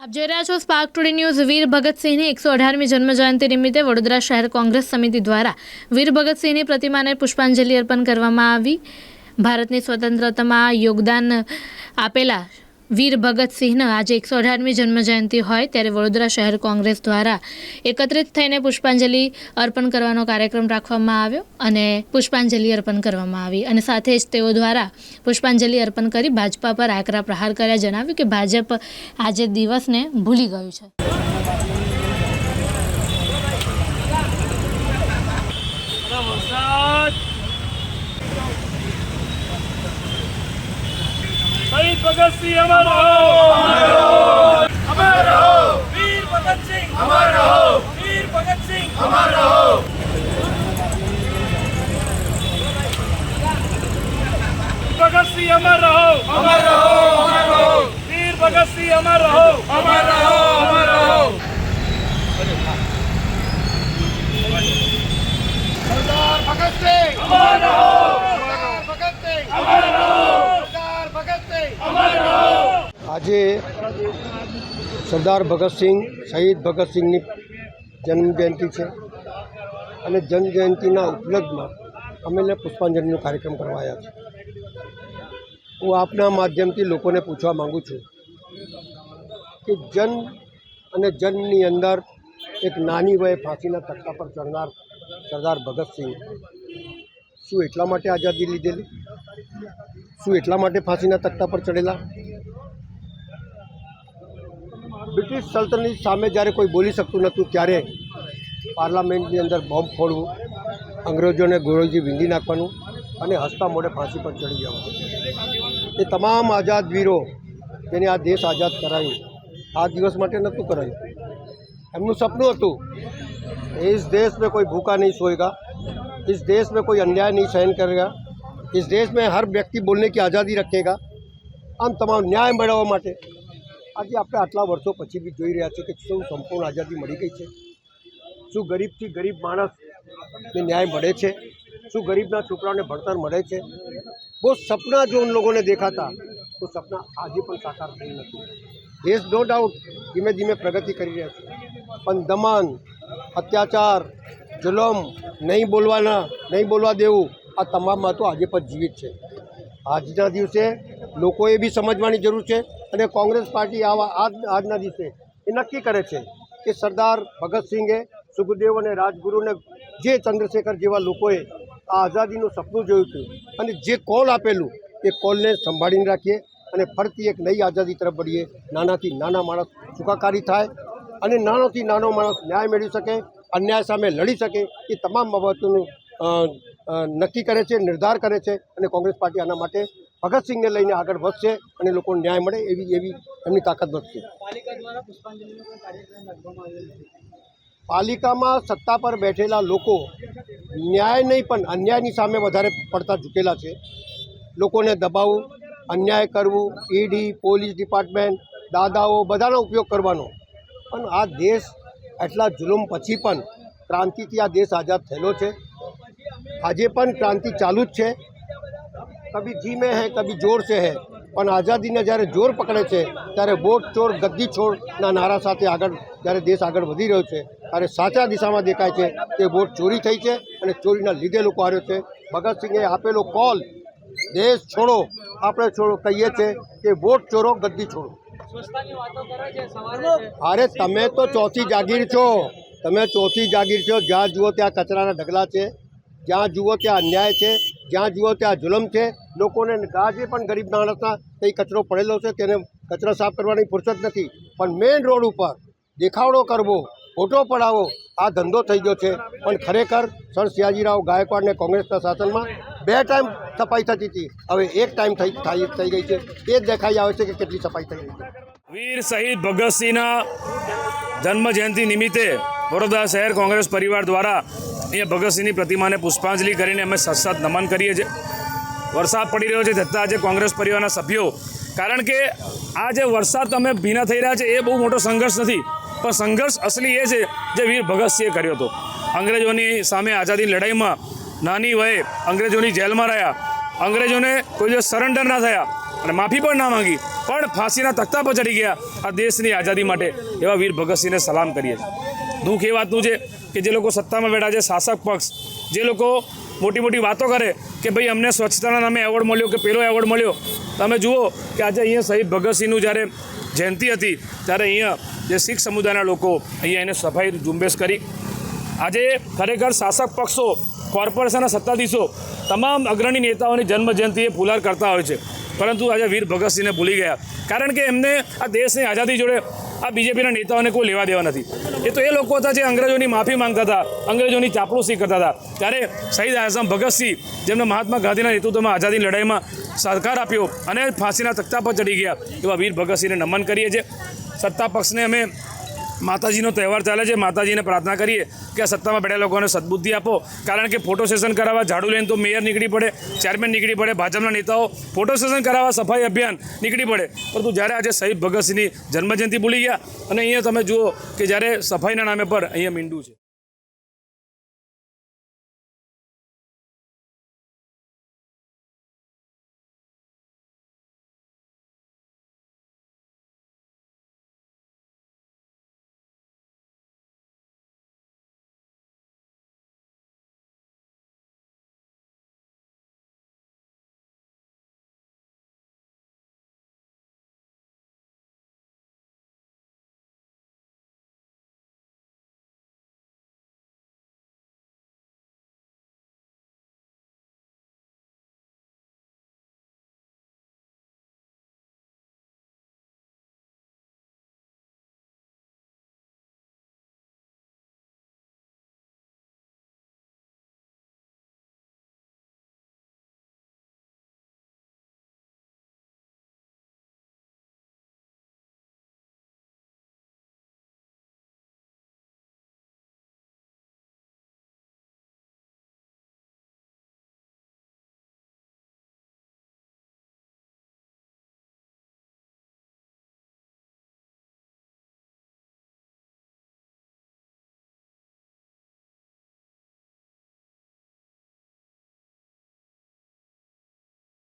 આપ જોઈ રહ્યા છો સ્પાર્ક ટુડે ન્યૂઝ વીર ભગતસિંહની એકસો અઢારમી જન્મજયંતિ નિમિત્તે વડોદરા શહેર કોંગ્રેસ સમિતિ દ્વારા વીર ભગતસિંહની પ્રતિમાને પુષ્પાંજલિ અર્પણ કરવામાં આવી. ભારતની સ્વતંત્રતામાં યોગદાન આપેલા વીર ભગતસિંહના આજે એકસો અઢારમી જન્મજયંતિ હોય ત્યારે વડોદરા શહેર કોંગ્રેસ દ્વારા એકત્રિત થઈને પુષ્પાંજલિ અર્પણ કરવાનો કાર્યક્રમ રાખવામાં આવ્યો અને પુષ્પાંજલિ અર્પણ કરવામાં આવી. અને સાથે જ તેઓ દ્વારા પુષ્પાંજલિ અર્પણ કરી ભાજપા પર આકરા પ્રહાર કર્યા, જણાવ્યું કે ભાજપ આજે દિવસને ભૂલી ગયું છે. Amaro! Amaro! Amaro! Amaro! Amaro! Veer Bhagat Singh! Amaro! Veer Bhagat Singh! Amaro! Bhagat Singh Amaro! Amaro! Amaro! Veer Bhagat Singh Amaro! Amaro! આજે સરદાર ભગતસિંહ શહીદ ભગતસિંહની જન્મજયંતિ છે. અને જન્મજયંતિના ઉપલબ્ધમાં અમે લે પુષ્પાંજલિનો કાર્યક્રમ કરવાયા છે. હું આપના માધ્યમથી લોકોને પૂછવા માગું છું કે જન્મ અને જન્મની અંદર એક નાની વયે ફાંસીના તખ્તા પર ચડનાર સરદાર ભગતસિંહ શું એટલા માટે આઝાદી લીધેલી? શું એટલા માટે ફાંસીના તખ્તા પર ચડેલા? બ્રિટિશ સલ્તનની સામે જ્યારે કોઈ બોલી શકતું નહોતું ત્યારે પાર્લામેન્ટની અંદર બોમ્બ ફોડવું અંગ્રેજોને ગોળોજી વીંધી નાખવાનું અને હસતા મોઢે ફાંસી પર ચડી જવાનું એ તમામ આઝાદ વીરો જેને આ દેશ આઝાદ કરાયું આ દિવસ માટે નહોતું કરાયું એમનું સપનું હતું इस देश में कोई भूखा नहीं सोएगा इस देश में कोई अन्याय नहीं सहन करेगा इस देश में हर व्यक्ति बोलने की आज़ादी रखेगा આમ તમામ ન્યાય મેળવવા માટે આજે આપણે આટલા વર્ષો પછી બી જોઈ રહ્યા છીએ કે શું સંપૂર્ણ આઝાદી મળી ગઈ છે. શું ગરીબથી ગરીબ માણસને ન્યાય મળે છે? શું ગરીબના છોકરાઓને ભણતર મળે છે? બહુ સપના જો લોકોને દેખાતા, તો સપના આજે પણ સાકાર થઈ નથી. દેશ નો ડાઉટ ધીમે ધીમે પ્રગતિ કરી રહ્યા છે. પણ દમન, અત્યાચાર, જુલમ, નહીં બોલવાના, નહીં બોલવા દેવું, આ તમામમાં તો આજે પણ જીવિત છે. આજના દિવસે લોકોએ બી સમજવાની જરૂર છે અને કોંગ્રેસ પાર્ટી આવા આજ આજના દિવસે એ નક્કી કરે છે કે સરદાર ભગતસિંહે સુખદેવ અને રાજગુરુને જે ચંદ્રશેખર જેવા લોકોએ આ આઝાદીનું સપનું જોયું હતું અને જે કોલ આપેલું એ કોલને સંભાળીને રાખીએ અને ફરતી એક નવી આઝાદી તરફ વળીએ. નાનાથી નાના માણસ સુખાકારી થાય અને નાનોથી નાનો માણસ ન્યાય મેળવી શકે, અન્યાય સામે લડી શકે એ તમામ બાબતોનું નક્કી કરે છે, નિર્ધાર કરે છે અને કોંગ્રેસ પાર્ટી આના માટે ભગતસિંહને લઈને આગળ વધશે અને લોકોને ન્યાય મળે એવી એવી એમની તાકાત વધશે. પાલિકામાં સત્તા પર બેઠેલા લોકો ન્યાય નહીં પણ અન્યાયની સામે વધારે પડતા ઝૂકેલા છે. લોકોને દબાવવું અન્યાય કરવું ઈડી પોલીસ ડિપાર્ટમેન્ટ દાદાઓ બધાનો ઉપયોગ કરવાનો. પણ આ દેશ આટલા જુલુમ પછી પણ ક્રાંતિથી આ દેશ આઝાદ થયેલો છે. આજે પણ ક્રાંતિ ચાલુ જ છે. કભી ધીમે હૈ કભી જોર સે હૈ. પણ આઝાદીને જ્યારે જોર પકડે છે ત્યારે વોટ ચોર ગદ્દી છોડના નારા સાથે આગળ જ્યારે દેશ આગળ વધી રહ્યો છે ત્યારે સાચા દિશામાં દેખાય છે કે વોટ ચોરી થઈ છે અને ચોરીના લીધે લોકો આવ્યો છે. ભગતસિંહે આપેલો કોલ દેશ છોડો. આપણે છોડો કહીએ છીએ કે વોટ ચોરો ગદ્દી છોડો. અરે તમે તો ચોથી જાગીર છો. તમે ચોથી જાગીર છો. જ્યાં જુઓ ત્યાં કચરાના ઢગલા છે. જ્યાં જુઓ ત્યાં અન્યાય છે. જ્યાં જુઓ ત્યાં જુલમ છે. લોકોને આજે પણ ગરીબ માણસના કંઈ કચરો પડેલો છે તેને કચરો સાફ કરવાની ફુરસત નથી. પણ મેઇન રોડ ઉપર દેખાવડો કરવો, ફોટો પડાવો, આ ધંધો થઈ ગયો છે. પણ ખરેખર સર સિયાજીરાવ ગાયકવાડને કોંગ્રેસના શાસનમાં બે ટાઈમ સફાઈ થતી હતી. હવે એક ટાઈમ થઈ થઈ ગઈ છે. એ જ દેખાઈ આવે છે કે કેટલી સફાઈ થઈ ગઈ વીર શહીદ ભગતસિંહના જન્મજયંતિ નિમિત્તે વડોદરા શહેર કોંગ્રેસ પરિવાર દ્વારા અહીંયા ભગતસિંહની પ્રતિમાને પુષ્પાંજલિ કરીને અમે સતસત નમન કરીએ છીએ. વરસાદ પડી રહ્યો છે છતાં આજે કોંગ્રેસ પરિવારના સભ્યો, કારણ કે આ જે વરસાદ તમે ભીના થઈ રહ્યા છે એ બહુ મોટો સંઘર્ષ નથી, પણ સંઘર્ષ અસલી એ છે જે વીર ભગતસિંહે કર્યો હતો. અંગ્રેજોની સામે આઝાદીની લડાઈમાં નાની વયે અંગ્રેજોની જેલમાં રહ્યા. અંગ્રેજોને કોઈ દિવસ સરેન્ડર ના થયા અને માફી પણ ના માંગી, પણ ફાંસીના તખ્તા પર ચડી ગયા આ દેશની આઝાદી માટે એવા વીર ભગતસિંહને સલામ કરીએ દુઃખ એ વાતનું છે કે જે લોકો સત્તામાં બેઠા છે, શાસક પક્ષ, જે લોકો મોટી મોટી વાતો કરે કે ભાઈ અમને સ્વચ્છતાના નામે એવોર્ડ મળ્યો કે પેલો એવોર્ડ મળ્યો. તમે જુઓ કે આજે અહીંયા શહીદ ભગતસિંહનું જ્યારે જયંતિ હતી, ત્યારે અહીંયા જે શીખ સમુદાયના લોકો અહીંયા એને સફાઈ ઝુંબેશ કરી. આજે ખરેખર શાસક પક્ષો, કોર્પોરેશનના સત્તાધીશો તમામ અગ્રણી નેતાઓની જન્મ જયંતિએ ફુલાર કરતા હોય છે. પરંતુ આજે વીર ભગતસિંહને ભૂલી ગયા. કારણ કે એમને આ દેશની આઝાદી જોડે આ બીજેપીના નેતાઓને કોઈ લેવા દેવા નથી. એ તો એ લોકો હતા જે અંગ્રેજોની માફી માંગતા હતા, અંગ્રેજોની ચાપલુસી કરતા હતા. ત્યારે શહીદ આઝમ ભગતસિંહ જેમને મહાત્મા ગાંધીના નેતૃત્વમાં આઝાદીની લડાઈમાં સહકાર આપ્યો અને ફાંસીના તખ્તા પર ચડી ગયા, એવા વીર ભગતસિંહને નમન કરીએ છીએ. સત્તા પક્ષને અમે માતાજીનો તહેવાર ચાલે છે, માતાજીને પ્રાર્થના કરીએ કે આ સત્તામાં બેઠા લોકોને સદબુદ્ધિ આપો. કારણ કે ફોટો સેશન કરાવવા ઝાડુ લઈને તો મેયર નીકળી પડે, ચેરમેન નીકળી પડે, ભાજપના નેતાઓ ફોટો સેશન કરાવવા, સફાઈ અભિયાન નીકળી પડે. પરંતુ જ્યારે આજે શહીદ ભગતસિંહની જન્મજયંતિ ભૂલી ગયા, અને અહીંયા તમે જુઓ કે જ્યારે સફાઈના નામે પર અહીંયા મીંડું છે.